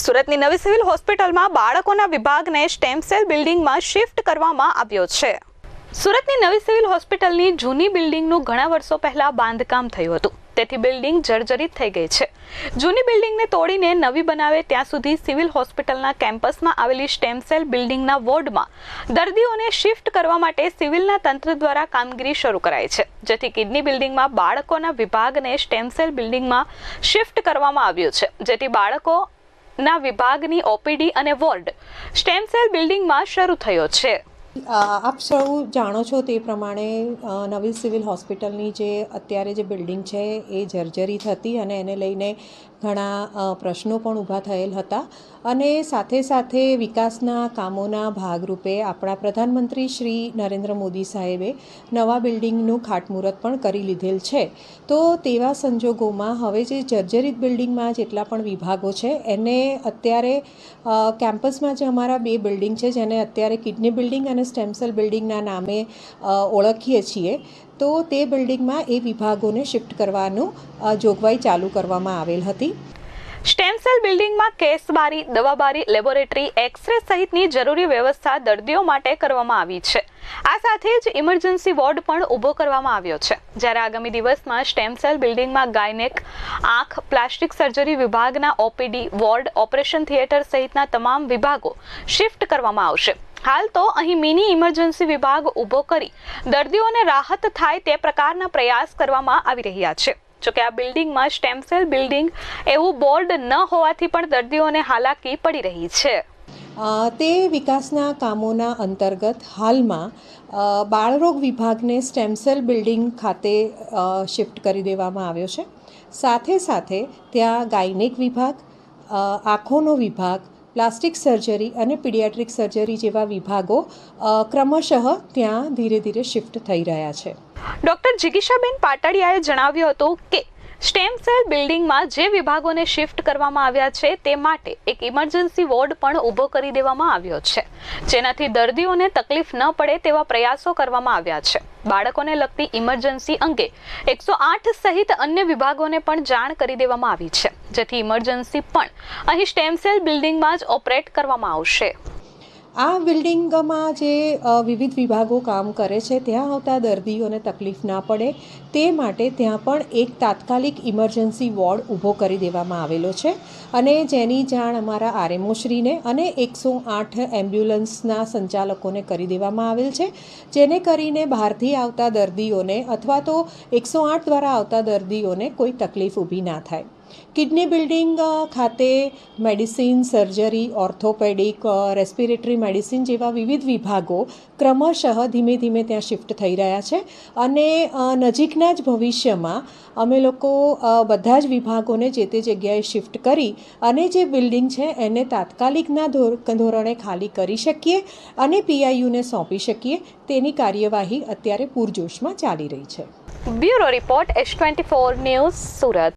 સુરતની નવી સિવિલ હોસ્પિટલમાં બાળકોના વિભાગને સ્ટેમ સેલ બિલ્ડિંગમાં શિફ્ટ કરવામાં આવ્યો છે. સુરતની નવી સિવિલ હોસ્પિટલની જૂની બિલ્ડિંગનું ઘણા વર્ષો પહેલા બાંધકામ થયું હતું. તેથી બિલ્ડિંગ જર્જરિત થઈ ગઈ છે. જૂની બિલ્ડિંગને તોડીને નવી બનાવે ત્યાં સુધી સિવિલ હોસ્પિટલના કેમ્પસમાં આવેલી સ્ટેમ સેલ બિલ્ડિંગના વોર્ડમાં દર્દીઓને શિફ્ટ કરવા માટે સિવિલના તંત્ર દ્વારા કામગીરી શરૂ કરાઈ છે. જેથી કિડની બિલ્ડિંગમાં બાળકોના વિભાગને સ્ટેમ સેલ બિલ્ડિંગમાં શિફ્ટ કરવામાં આવ્યું છે. જેથી બાળકોના વિભાગની ઓપીડી અને વોર્ડ સ્ટેમ સેલ બિલ્ડિંગમાં શરૂ થયો છે. આપ સૌ જાણો છો તે પ્રમાણે નવી સિવિલ હોસ્પિટલની જે અત્યારે જે બિલ્ડિંગ છે એ જર્જરિત હતી અને એને લઈને ઘણા પ્રશ્નો પણ ઊભા થયેલ હતા. અને સાથે સાથે વિકાસના કામોના ભાગરૂપે આપણા પ્રધાનમંત્રી શ્રી નરેન્દ્ર મોદી સાહેબે નવા બિલ્ડિંગનું ખાટમુહૂર્ત પણ કરી લીધેલ છે. તો તેવા સંજોગોમાં હવે જે જર્જરિત બિલ્ડિંગમાં જેટલા પણ વિભાગો છે, એને અત્યારે કેમ્પસમાં જે અમારા બે બિલ્ડિંગ છે, જેને અત્યારે કિડની બિલ્ડિંગ અને સ્ટેમસેલ બિલ્ડિંગના નામે ઓળખીએ છીએ, તો તે બિલ્ડિંગમાં એ વિભાગોને શિફ્ટ કરવાનું જોગવાઈ ચાલુ કરવામાં આવેલ હતી. સ્ટેમ સેલ બિલ્ડિંગમાં કેસબારી, દવાબારી, લેબોરેટરી, એક્સરે સહિતની જરૂરી વ્યવસ્થા દર્દીઓ માટે કરવામાં આવી છે. આ સાથે જ ઇમરજન્સી વોર્ડ પણ ઊભો કરવામાં આવ્યો છે. જ્યારે આગામી દિવસમાં સ્ટેમ સેલ બિલ્ડિંગમાં ગાયનેક, આંખ, પ્લાસ્ટિક સર્જરી વિભાગના ઓપીડી, વોર્ડ, ઓપરેશન થિયેટર સહિતના તમામ વિભાગો શિફ્ટ કરવામાં આવશે. હાલ તો અહીં મિની ઇમરજન્સી વિભાગ ઊભો કરી દર્દીઓને રાહત થાય તે પ્રકારના પ્રયાસ કરવામાં આવી રહ્યા છે. જોકે આ બિલ્ડિંગમાં સ્ટેમ સેલ બિલ્ડિંગ એવું બોર્ડ ન હોવાથી પણ દર્દીઓને હાલાકી પડી રહી છે. તે વિકાસના કામોના અંતર્ગત હાલમાં બાળરોગ વિભાગને સ્ટેમસેલ બિલ્ડિંગ ખાતે શિફ્ટ કરી દેવામાં આવ્યો છે. સાથે સાથે ત્યાં ગાયનેક વિભાગ આંખોનો વિભાગ પ્લાસ્ટિક સર્જરી અને પીડિયાટ્રિક સર્જરી જેવા વિભાગો ક્રમશઃ ત્યાં ધીરે ધીરે શિફ્ટ થઈ રહ્યા છે. ડૉક્ટર જિગીશાબેન પાટડિયાએ જણાવ્યું હતું કે સ્ટેમ સેલ બિલ્ડિંગમાં જે વિભાગોને શિફ્ટ કરવામાં આવ્યા છે તે માટે એક ઇમરજન્સી વોર્ડ પણ ઊભો કરી દેવામાં આવ્યો છે. જેનાથી દર્દીઓને તકલીફ ન પડે તેવા પ્રયાસો કરવામાં આવ્યા છે. બાળકોને લગતી ઇમરજન્સી અંગે એકસો આઠ સહિત અન્ય વિભાગોને પણ જાણ કરી દેવામાં આવી છે. જેથી ઇમરજન્સી પણ અહીં સ્ટેમ સેલ બિલ્ડિંગમાં જ ઓપરેટ કરવામાં આવશે. આ બિલ્ડિંગમાં જે વિવિધ વિભાગો કામ કરે છે, ત્યાં આવતા દર્દીઓને તકલીફ ના પડે, તે માટે ત્યાં પણ એક તાત્કાલિક ઇમરજન્સી વોર્ડ ઊભો કરી દેવામાં આવેલો છે. અને જેની જાણ અમારા આરએમઓશ્રીને અને એકસો આઠ એમ્બ્યુલન્સના સંચાલકોને કરી દેવામાં આવેલ છે, જેને કરીને બહારથી આવતા દર્દીઓને અથવા તો એકસો આઠ દ્વારા આવતા દર્દીઓને કોઈ તકલીફ ઊભી ના થાય. કિડની બિલ્ડિંગ ખાતે medicine, surgery, orthopaedic respiratory medicine જેવા વિવિધ વિભાગો ક્રમશઃ ધીમે ધીમે ત્યાં શિફ્ટ થઈ રહ્યા છે. અને નજીકના જ ભવિષ્યમાં અમે લોકો બધા જ વિભાગોને જે તે જગ્યાએ શિફ્ટ કરી અને જે બિલ્ડિંગ છે એને તાત્કાલિકના ધોરણે ખાલી કરી શકીએ અને પીઆઈયુને સોંપી શકીએ. તેની કાર્યવાહી અત્યારે પૂરજોશમાં ચાલી રહી છે. Bureau report S twenty four news Surat.